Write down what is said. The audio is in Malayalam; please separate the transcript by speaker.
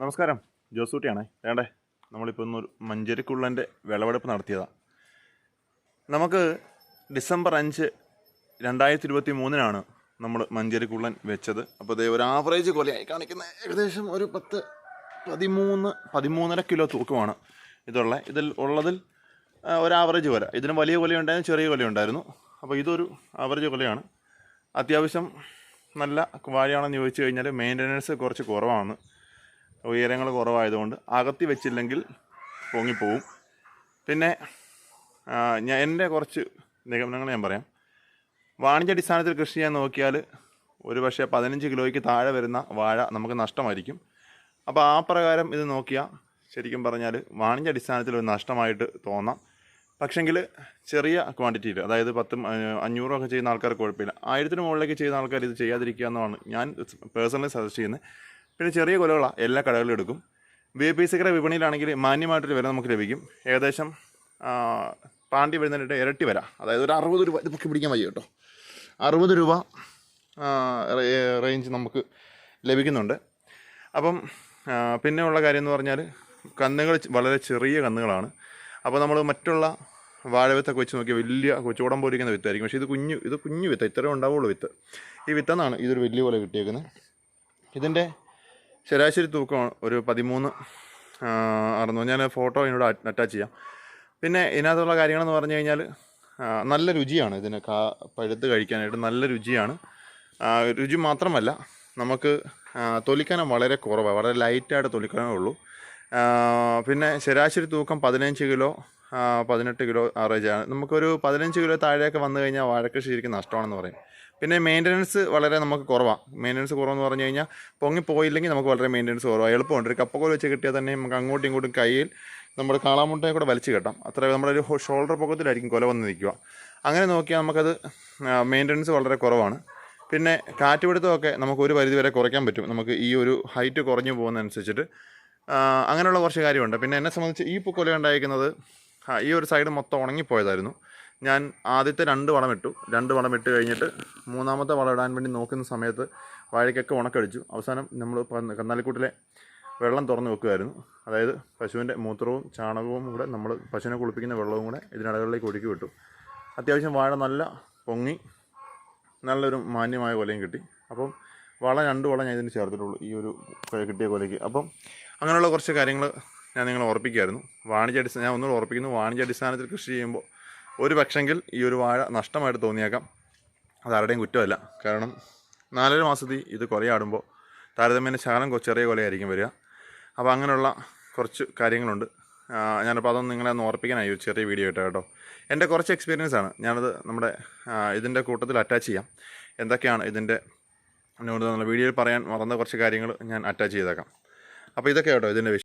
Speaker 1: നമസ്കാരം. ജോസൂട്ടിയാണേ. വേണ്ടേ നമ്മളിപ്പോൾ ഇന്നൊരു മഞ്ചേരിക്കുള്ളന്റെ വിളവെടുപ്പ് നടത്തിയതാണ് നമുക്ക് ഡിസംബർ അഞ്ച് രണ്ടായിരത്തി ഇരുപത്തി മൂന്നിനാണ് നമ്മൾ മഞ്ചേരിക്കുള്ളൻ വെച്ചത്. അപ്പോൾ ഇതേ ഒരു ആവറേജ് കൊലയായി കാണിക്കുന്ന. ഏകദേശം ഒരു പത്ത് പതിമൂന്ന് പതിമൂന്നര കിലോ തൂക്കമാണ് ഇതുള്ള. ഇതിൽ ഉള്ളതിൽ ഒരു ആവറേജ് കൊല. ഇതിന് വലിയ കൊലയുണ്ടായിരുന്നു ചെറിയ കൊലയുണ്ടായിരുന്നു. അപ്പോൾ ഇതൊരു ആവറേജ് കൊലയാണ്. അത്യാവശ്യം നല്ല വാഴയാണെന്ന് ചോദിച്ചു കഴിഞ്ഞാൽ മെയിന്റനൻസ് കുറച്ച് കുറവാണ്. ഉയരങ്ങൾ കുറവായതുകൊണ്ട് അകത്തി വെച്ചില്ലെങ്കിൽ പൊങ്ങിപ്പോവും. പിന്നെ ഞാൻ എന്റെ കുറച്ച് നിഗമനങ്ങൾ ഞാൻ പറയാം. വാണിജ്യാടിസ്ഥാനത്തിൽ കൃഷി ചെയ്യാൻ നോക്കിയാൽ ഒരു പക്ഷേ പതിനഞ്ച് കിലോയ്ക്ക് താഴെ വരുന്ന വാഴ നമുക്ക് നഷ്ടമായിരിക്കും. അപ്പോൾ ആ പ്രകാരം ഇത് നോക്കിയാൽ ശരിക്കും പറഞ്ഞാൽ വാണിജ്യ അടിസ്ഥാനത്തിൽ ഒരു നഷ്ടമായിട്ട് തോന്നാം. പക്ഷെങ്കിൽ ചെറിയ ക്വാണ്ടിറ്റിയിൽ അതായത് പത്തും അഞ്ഞൂറൊക്കെ ചെയ്യുന്ന ആൾക്കാർ കുഴപ്പമില്ല. ആയിരത്തിന് മുകളിലേക്ക് ചെയ്യുന്ന ആൾക്കാർ ഇത് ചെയ്യാതിരിക്കുക എന്നാണ് ഞാൻ പേഴ്സണലി സജസ്റ്റ് ചെയ്യുന്നത്. പിന്നെ ചെറിയ കൊലകളാണ് എല്ലാ കടകളിലും എടുക്കും. വി പി സിക്കറ വിപണിയിലാണെങ്കിൽ മാന്യമായിട്ടൊരു വില നമുക്ക് ലഭിക്കും. ഏകദേശം പാണ്ടി വരുന്നതിന്റെ ഇരട്ടി വില. അതായത് ഒരു അറുപത് രൂപ ഇത് പൊക്കി പിടിക്കാൻ വയ്യ കേട്ടോ. അറുപത് രൂപ റേഞ്ച് നമുക്ക് ലഭിക്കുന്നുണ്ട്. അപ്പം പിന്നെ ഉള്ള കാര്യം എന്ന് പറഞ്ഞാൽ കന്നുകൾ വളരെ ചെറിയ കന്നുകളാണ്. അപ്പോൾ നമ്മൾ മറ്റുള്ള വാഴവിത്തൊക്കെ വെച്ച് നോക്കിയാൽ വലിയ കൊച്ചുകൂടം പോലിരിക്കുന്ന വിത്തായിരിക്കും. പക്ഷേ ഇത് കുഞ്ഞു ഇത് കുഞ്ഞു വിത്ത്. ഇത്രയും ഉണ്ടാവുള്ളൂ വിത്ത്. ഈ വിത്തെന്നാണ് ഇതൊരു വലിയ പോലെ കിട്ടിയേക്കുന്നത്. ഇതിന്റെ ശരാശരി തൂക്കം ഒരു പതിമൂന്ന് ആയിരുന്നു ഞാൻ ഫോട്ടോ ഇതിനോട് അറ്റാച്ച് ചെയ്യാം. പിന്നെ ഇതിനകത്തുള്ള കാര്യങ്ങളെന്ന് പറഞ്ഞു കഴിഞ്ഞാൽ നല്ല രുചിയാണ് ഇതിന്. കാ പഴുത്ത് കഴിക്കാനായിട്ട് നല്ല രുചിയാണ്. രുചി മാത്രമല്ല നമുക്ക് തൊലിക്കനം വളരെ കുറവാണ് വളരെ ലൈറ്റായിട്ട് തൊലിക്കാനേ ഉള്ളൂ. പിന്നെ ശരാശരി തൂക്കം പതിനഞ്ച് കിലോ പതിനെട്ട് കിലോ ആവറേജാണ് നമുക്കൊരു പതിനഞ്ച് കിലോ താഴെയൊക്കെ വന്നു കഴിഞ്ഞാൽ വാഴക്കൃഷി ശരിക്കും നഷ്ടമാണെന്ന് പറയും. പിന്നെ മെയിന്റനൻസ് വളരെ നമുക്ക് കുറവാണ് മെയിന്റനൻസ് കുറവെന്ന് പറഞ്ഞു കഴിഞ്ഞാൽ പൊങ്ങി പോയില്ലെങ്കിൽ നമുക്ക് വളരെ മെയിന്റനൻസ് കുറവാണ് എളുപ്പമുണ്ട്. ഒരു കപ്പക്കോൽ വെച്ച് കിട്ടിയാൽ തന്നെ നമുക്ക് അങ്ങോട്ടും ഇങ്ങോട്ടും കയ്യിൽ നമ്മുടെ കാളാമുട്ടയെ കൂടെ വലിച്ചു കെട്ടാം. അത്ര നമ്മുടെ ഒരു ഷോൾഡർ പൊക്കത്തിലായിരിക്കും കൊല വന്ന് നിൽക്കുക. അങ്ങനെ നോക്കിയാൽ നമുക്കത് മെയിന്റനൻസ് വളരെ കുറവാണ്. പിന്നെ കാറ്റുപിടുത്തമൊക്കെ നമുക്ക് ഒരു പരിധി വരെ കുറയ്ക്കാൻ പറ്റും. നമുക്ക് ഈ ഒരു ഹൈറ്റ് കുറഞ്ഞു പോകുന്നതനുസരിച്ചിട്ട്. അങ്ങനെയുള്ള കുറച്ച് കാര്യമുണ്ട്. പിന്നെ എന്നെ സംബന്ധിച്ച് ഈ കൊല ഉണ്ടായിരിക്കുന്നത് ഈ ഒരു സൈഡ് മൊത്തം ഉണങ്ങിപ്പോയതായിരുന്നു. ഞാൻ ആദ്യത്തെ രണ്ട് വളം ഇട്ടു. രണ്ട് വളം ഇട്ട് കഴിഞ്ഞിട്ട് മൂന്നാമത്തെ വളം ഇടാൻ വേണ്ടി നോക്കുന്ന സമയത്ത് വാഴയ്ക്കൊക്കെ ഉണക്കടിച്ചു. അവസാനം നമ്മൾ കന്നാലിക്കൂട്ടിലെ വെള്ളം തുറന്ന് വെക്കുമായിരുന്നു അതായത് പശുവിന്റെ മൂത്രവും ചാണകവും കൂടെ നമ്മൾ പശുവിനെ കുളിപ്പിക്കുന്ന വെള്ളവും കൂടെ ഇതിനടകളിലേക്ക് ഒഴുക്കി വിട്ടു. അത്യാവശ്യം വാഴ നല്ല പൊങ്ങി നല്ലൊരു മാന്യമായ കൊലയും കിട്ടി. അപ്പം വളം രണ്ട് വളം ഞാൻ ഇതിന് ചേർത്തിട്ടുള്ളൂ. ഈ ഒരു കിട്ടിയ കൊലയ്ക്ക്. അപ്പം അങ്ങനെയുള്ള കുറച്ച് കാര്യങ്ങൾ ഞാൻ നിങ്ങളെ ഓർപ്പിക്കുമായിരുന്നു വാണിജ്യ അടിസ്ഥാന ഞാൻ ഒന്നുകൂടെ ഓർപ്പിക്കുന്നു വാണിജ്യ അടിസ്ഥാനത്തിൽ കൃഷി ചെയ്യുമ്പോൾ ഒരു പക്ഷെങ്കിൽ ഈ ഒരു വാഴ നഷ്ടമായിട്ട് തോന്നിയേക്കാം. അത് അതാരുടെയും കുറ്റമല്ല. കാരണം നാലര മാസത്തിൽ ഇത് കൊലയാടുമ്പോൾ താരതമ്യേന ശകലം ചെറിയ കൊലയായിരിക്കും വരിക. അപ്പോൾ അങ്ങനെയുള്ള കുറച്ച് കാര്യങ്ങളുണ്ട്. ഞാനിപ്പോൾ അതൊന്നും നിങ്ങളെ ഒന്ന് ഓർപ്പിക്കാനായി ഒരു ചെറിയ വീഡിയോ ആയിട്ട് കേട്ടോ. എന്റെ കുറച്ച് എക്സ്പീരിയൻസ് ആണ്. ഞാനത് നമ്മുടെ ഇതിന്റെ കൂട്ടത്തിൽ അറ്റാച്ച് ചെയ്യാം. എന്തൊക്കെയാണ് ഇതിന്റെ എന്നോട് വീഡിയോയിൽ പറയാൻ മറന്ന കുറച്ച് കാര്യങ്ങൾ ഞാൻ അറ്റാച്ച് ചെയ്തേക്കാം. അപ്പോൾ ഇതൊക്കെ കേട്ടോ ഇതിന്റെ വിഷയം